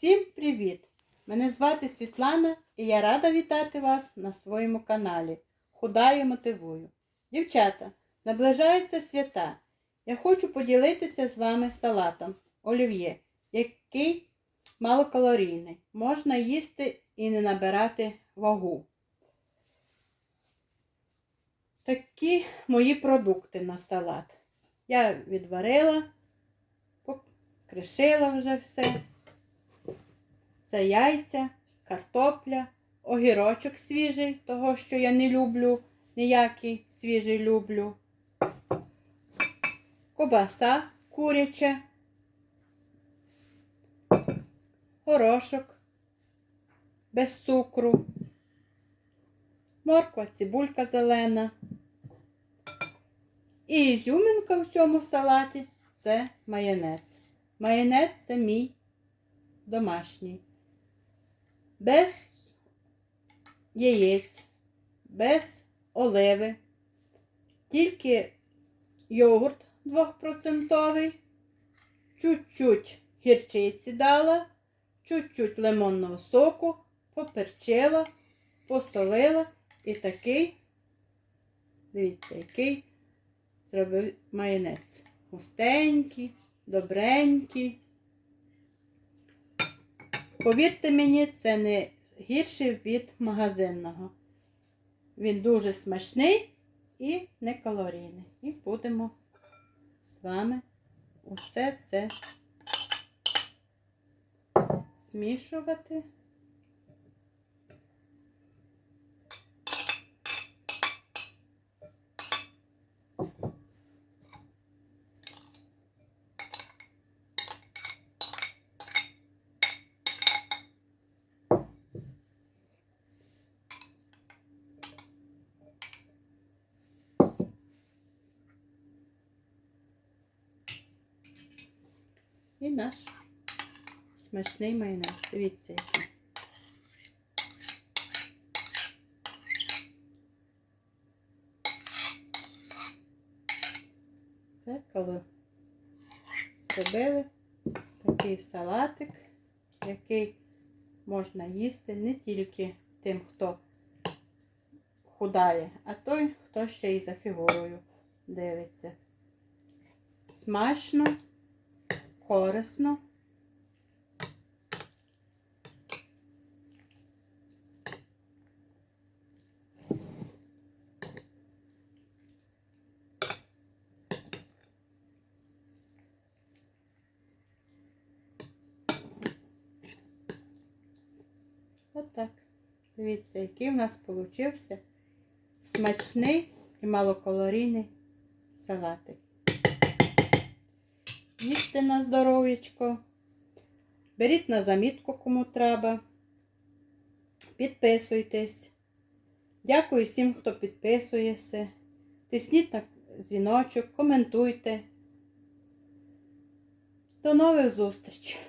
Всім привіт! Мене звати Світлана і я рада вітати вас на своєму каналі Худаю мотивую. Дівчата, наближаються свята. Я хочу поділитися з вами салатом олів'є, який малокалорійний. Можна їсти і не набирати вагу. Такі мої продукти на салат. Я відварила, покришила вже все. Це яйця, картопля, огірочок свіжий, того, що я не люблю, ніякий свіжий люблю. Кобаса куряча, горошок без цукру, морква, цибулька зелена. І ізюминка в цьому салаті це майонез. Майонез це мій домашній. Без яєць, без оливи, тільки йогурт 2%, чуть-чуть гірчиці дала, чуть-чуть лимонного соку, поперчила, посолила і такий, дивіться, який зробив майонез. Густенький, добренький. Повірте мені, це не гірший від магазинного. Він дуже смачний і не калорійний. І будемо з вами усе це змішувати. І наш смачний майонез. Дивіться, який. Це коли зробили такий салатик, який можна їсти не тільки тим, хто худає, а той, хто ще й за фігурою дивиться. Смачно корисно. Отак. Дивіться, який в нас получився смачний і малокалорійний салатик. Їсти на здоров'ячко. Беріть на замітку, кому треба. Підписуйтесь. Дякую всім, хто підписується. Тисніть на дзвіночок, коментуйте. До нових зустрічей!